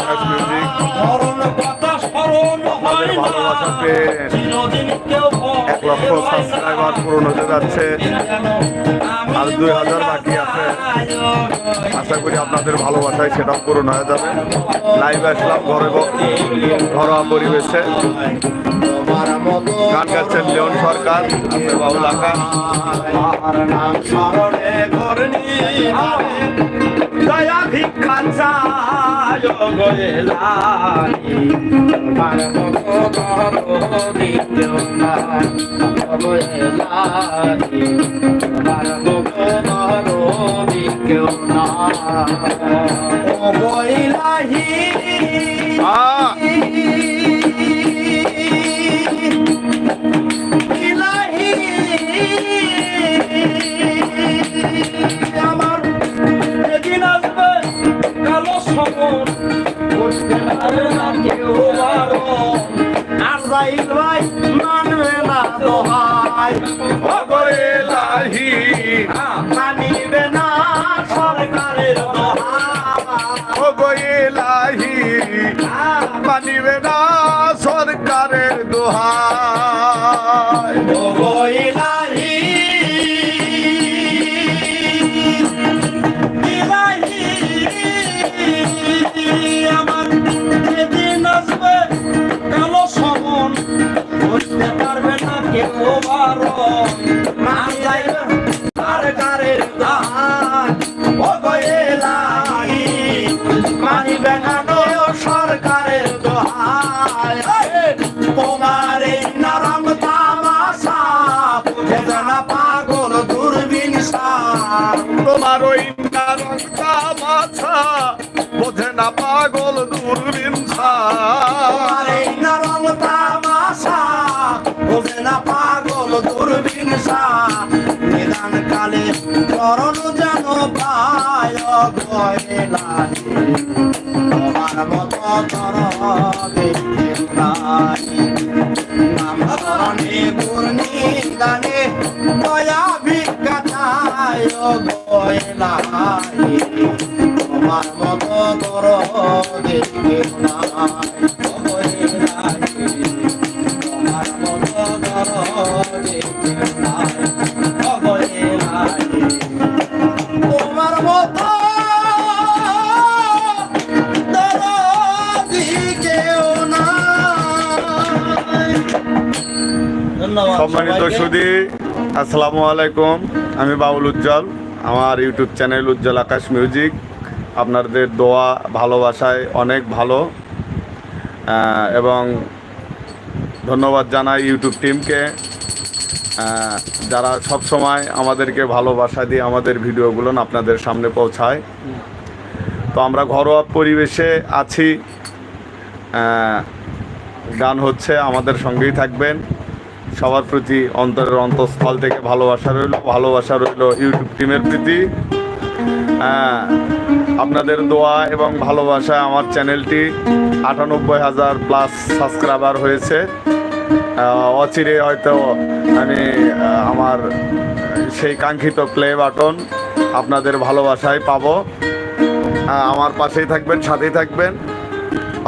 আকাশ music ভালোবাসা পেয়ে এক লক্ষ সাবস্ক্রাইবার পূরণ হতে যাচ্ছে। আর দুই হাজার বাকি আছে। আশা করি আপনাদের ভালোবাসায় সেটাও পূরণ হয়ে যাবে। লাইভ আসলাম ঘরে ঘরোয়া পরিবেশে। গান গাচ্ছেন লিওন সরকার আপনার বাবুল আকাশ আর নাম স্মরণে করনি দয়া ভিক্ষা চায় গয়েলানি নাই গয়েলানি নাই ও গয়েলাহি কালো সমন বুঝতে পারে না কেউ তোমার ওই নারঙ্গা মাছা বোঝে না পাগল দূরবীন তোমার মতো তর নাই নাম পূর্ণি গানে দয়া ভিক্ষা চায় গয়লানি তোমার মতো তর নাই সম্মানিত। সুদী আসসালামু আলাইকুম। আমি বাউল উজ্জ্বল। আমার YouTube channel Ujjal Akash music. আপনাদের দোয়া ভালোবাসায় অনেক ভালো। এবং ধন্যবাদ জানাই ইউটিউব টিমকে। যারা সব সময় আমাদেরকে ভালোবাসা দিয়ে আমাদের ভিডিওগুলো আপনাদের সামনে পৌঁছায়। তো আমরা ঘরোয়া পরিবেশে আছি। গান হচ্ছে আমাদের সঙ্গেই থাকবেন। সবার প্রতি অন্তরের অন্তঃস্থল থেকে ভালোবাসা রইল ভালোবাসা রইল ইউটিউব টিমের প্রতি। হ্যাঁ, আপনাদের দোয়া এবং ভালোবাসা আমার চ্যানেলটি আটানব্বই হাজার প্লাস সাবস্ক্রাইবার হয়েছে। অচিরে হয়তো আমি আমার সেই কাঙ্ক্ষিত প্লে বাটন আপনাদের ভালোবাসায় পাবো। আমার পাশেই থাকবেন সাথেই থাকবেন।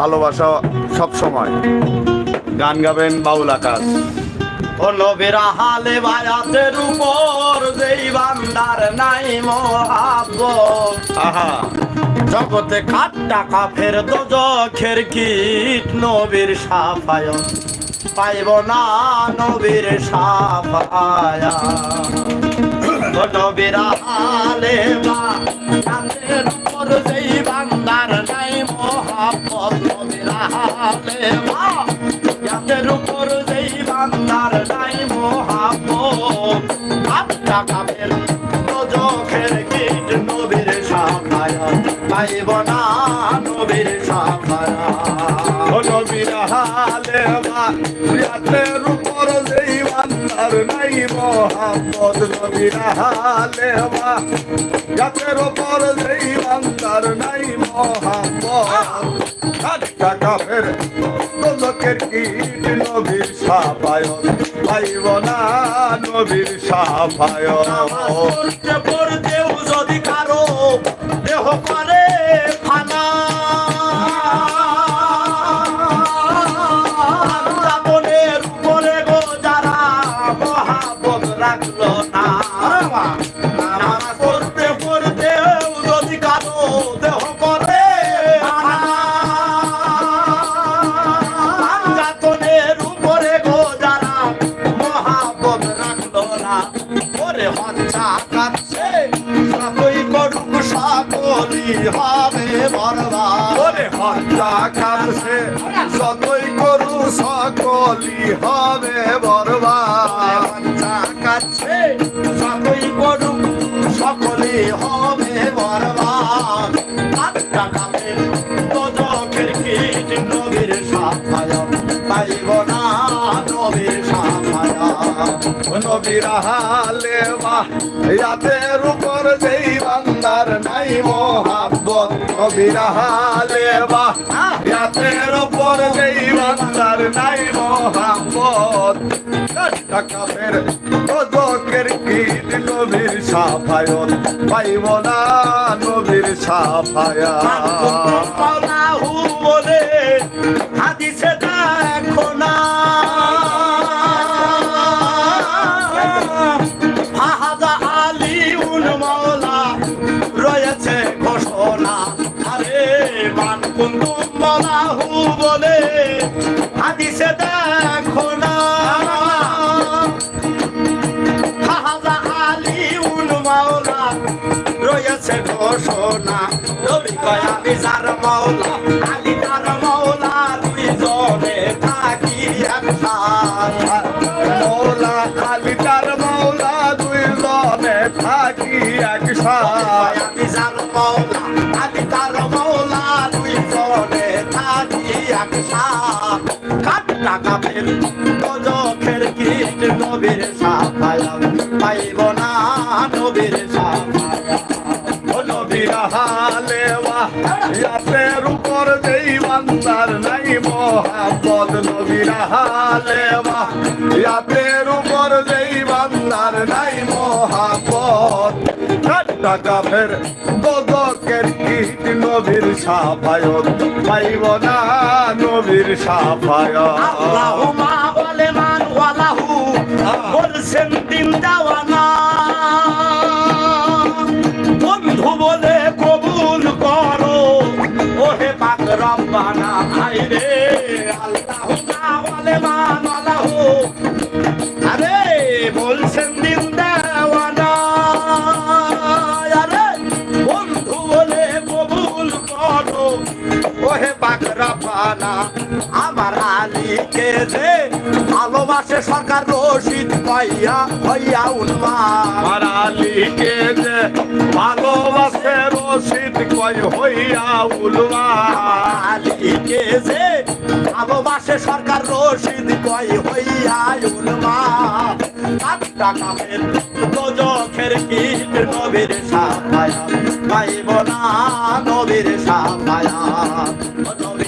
ভালোবাসা সব সময় গান গাবেন বাউল আকাশ। নবীরা হালে বায়াতের উপর যেই বান্দার নাই মহাব্বত। আহা। জগতে খাট্টা কাফের দোজখের কীট নবীর সাফায়ন পাইব না নবীর সাফায়া নবীরা হালে বায়াতের উপর যেই বান্দার নাই মহাব্বত। নবীরা হালে বায়াতের উপর যেই বান্দার নাই মহাব্বত খাট্টা কাফের দোজখের কীট নবীর সাফায়ন পাইব না নবীর সাফায়ন ও নবীর হালে মায়াতের উপর যেই বান্দার নাই মোহাম্মদ নবীর হালে মায়াতের উপর যেই বান্দার নাই কাফের দোলকের কীট নবীর সাফায়ন পাইব না নবীর সাফায়ন সকলই হবে বরবাদ। কাছে যতই করুক সকলে হবে বরবাদ। পাইব না নবীর নবীর হালে বাহ ইয়াতের উপর যেই বান্দার নাই মোহাব্বত নবীর হালে বাহ ইয়াতের উপর যেই বান্দার নাই মোহাব্বত টাকাবের তোজকের কীট নবীর সাফায়ত, পাইব না নবীর মাওলাহু বলে হাদিসে দেখো না ঘোষণা। নবী কয় আমি যার মাওলা, আলী তার মাওলা, দুইজনে থাকি একসাথে। মৌলা খালি তার মৌলা দুই জনে থাকি একসাথ। আমি যার মাওলা, আলী তার মাওলা, দুইজনে থাকি একসাথ। কাট টাকা ফের দজখের কীট নবীর সাফায়া। পাইব না নবীর সাফায়া। ও নবীর হালে বাহ ইয়াতের উপর যেই বান্দার নাই মোহাম্মদ নবীর হালে ইয়াতের উপর যেই বান্দার নাই মোহাম্মদ টাকা ফের দোদকের কীট নবীর সাফায়ত পাইব না নবীর সাফায়ত। আল্লাহুমা বলে মান ওয়ালাহু বলছেন দিন দেওয়ানা রে আরে, বলছেন দিন আরে, বন্ধু করো। আমার ভালোবাসে সরকার রশিদ পাইয়া, হইয়া উন্মাদ। আমার আলীকে যে ভালোবাসে রশিদ কয় হইয়া উলমা আলীকে যে ভালোবাসে সরকার রশিদ কয় হইয়া উন্মাদ সাত কামের দোজখের কীট নবীর সাফায়া, পাইব না নবীর সাফায়া। নবীর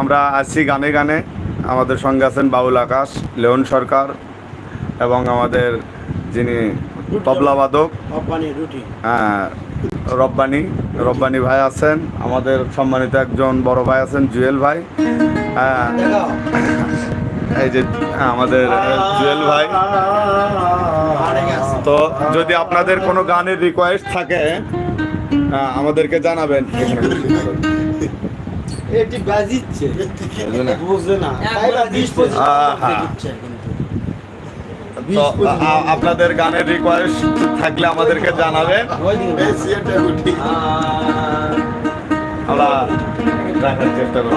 আমরা আছি গানে গানে। আমাদের সঙ্গে আছেন বাউল আকাশ লেওন সরকার এবং আমাদের যিনি তবলাবাদক হ্যাঁ, রব্বানি রব্বানি ভাই আছেন। আমাদের সম্মানিত একজন বড় ভাই আছেন জুয়েল ভাই। হ্যাঁ, এই যে আমাদের জুয়েল ভাই। তো যদি আপনাদের কোনো গানের রিকোয়েস্ট থাকে আহ, আমাদেরকে জানাবেন। এটি বাজিচ্ছে। বুঝলে না? আপনাদের গানের রিকোয়েস্ট থাকলে আমাদেরকে জানাবেন। আমরা রাখার চেষ্টা করব।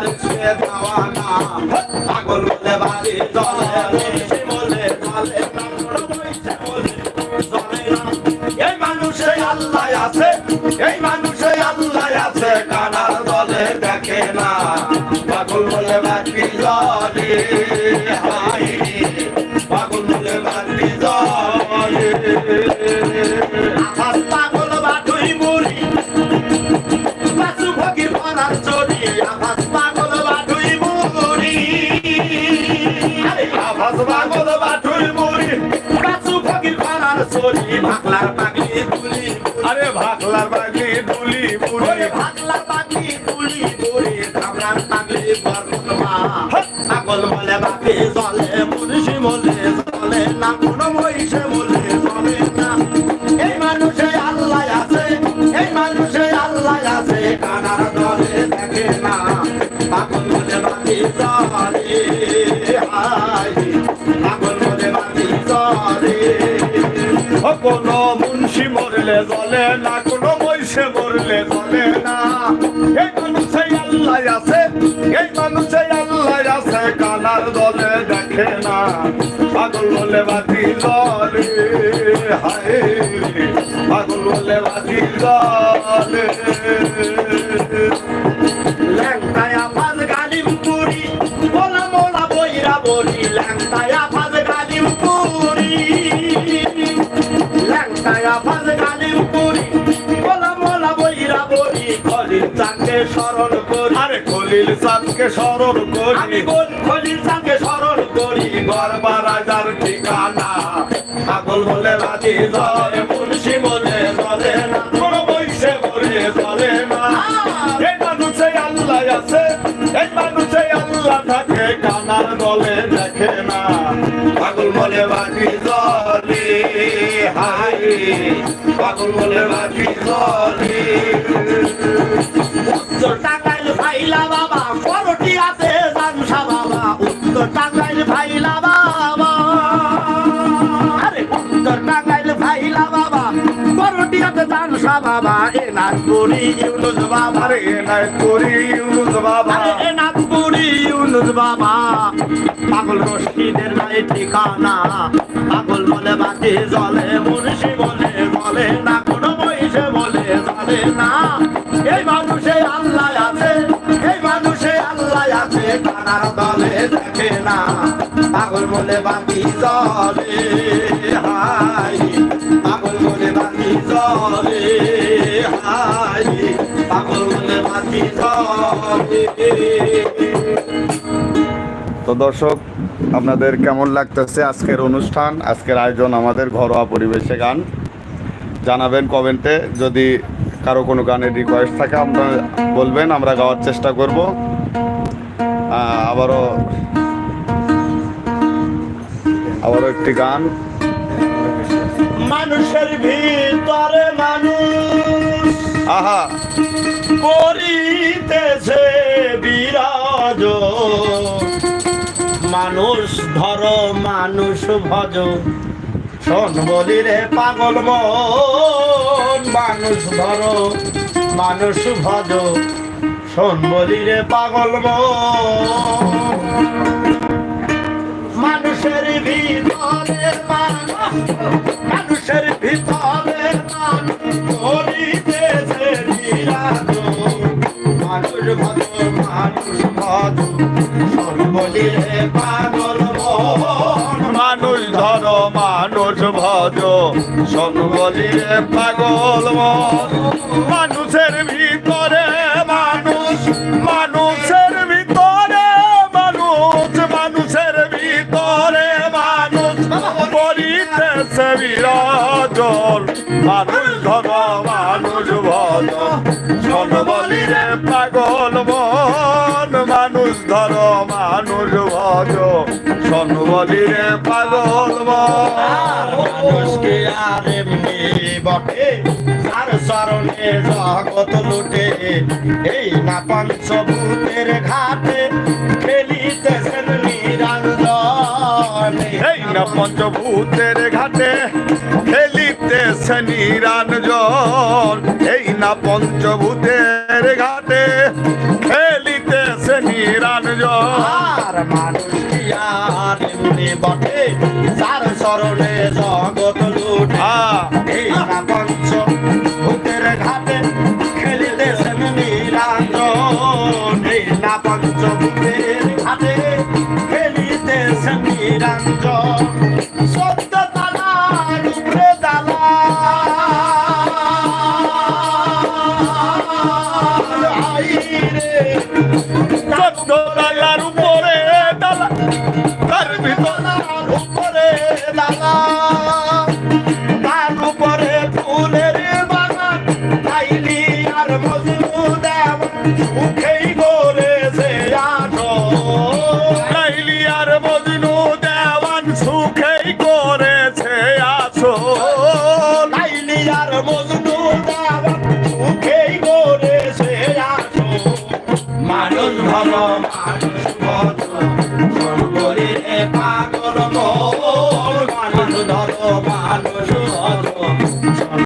দেওয়ানা পাগল বলে বাড়ি জলে পাগলি তুলি আরে ভাগলার পাগলি কোনো মুন্সি মরলে জলে না, কোনো বৈশে মরলে জলে না। এই মানুষে আল্লাহ আছে, এই মানুষে আল্লাহ আছে, কানার দলে দেখে না। পাগল বলে বাতি জলে হায়। পাগল বলে বাতি জলে চাকে স্মরণ করি। আরে খলিল চাঁদকে স্মরণ করি। আমি কোন খলিল চাঁদকে স্মরণ করি। গরবা রাজার ঠিকানা। পাগল বলে রাজি জলে মুন্সি বলে জলে না। কোনো বইসে বলে জলে না। এই মানুষে আল্লাহ আছে এই মানুষে আল্লাহ থাকে কানার দলে দেখে। পাগল বলে বাজি জলে উত্তর টাঙ্গাইল ভাইলা বাবা করটি আছে জানসা বাবা। উত্তর টাঙ্গাইল ভাইলা বাবা। আরে উত্তর টাঙ্গাইল ভাইলা বাবা করটি আছে জানসা বাবা। এ নাগপুরি ইউনুস বাবা রে এ নাগপুরি ইউনুস বাবা। এ নাগপুরি ইউনুস বাবা। পাগল রশিদের নাই ঠিকানা। পাগল বলে বাতি জলে মুন্সি বলে জলে না, কোনো বইসে বলে জলে না। এই মানুষে আল্লাহ আছে, এই মানুষে আল্লাহ আছে, কানার দলে দেখে না। পাগল বলে বাতি জলে, হাই। পাগল বলে বাতি জলে, হাই। পাগল বলে বাতি জলে। তো দর্শক আপনাদের কেমন লাগতেছে আজকের অনুষ্ঠান? আজকের আয়োজন আমাদের ঘরোয়া পরিবেশে গান। জানাবেন কমেন্টে যদি কারও কোনো গানের রিকোয়েস্ট থাকে আপনারা বলবেন আমরা গাওয়ার চেষ্টা করব। আবারও আবারও একটি গান। মানুষের ভিতরে মানুষ আহা! করিতেছে বিরাজ। মানুষ ধর, মানুষ ভজ। শোন বলি রে পাগল মন, মানুষ ধর, মানুষ ভজ। শোন বলি রে পাগল মন, মানুষের মানুষের ভিতরে মানুষ নিরাজন। মানুষ ভদ্র মানুষ ধর, মানুষ ভজ। বলি রে পাগল মানুষের ভিতরে মানুষ, মানুষের ভিতরে মানুষ, মানুষের ভিতরে মানুষ। করিতেছে বিরাজন মানুষ ধর, মানুষ ভজ। শোন বলি রে পাগল শোন পাগল মন মানুষকে আর এমনি বটে। আর স্মরণে জগৎ লুটে। এই না পঞ্চভূতের ঘাটে খেলিতেছেন নিরঞ্জনে। এই না পঞ্চভূতের ঘাটে খেলিতেছে নিরঞ্জন। এই না পঞ্চভূতের ঘাটে খেলিতেছে নিরঞ্জন। আর মানুষ বটে যার স্মরণে দালা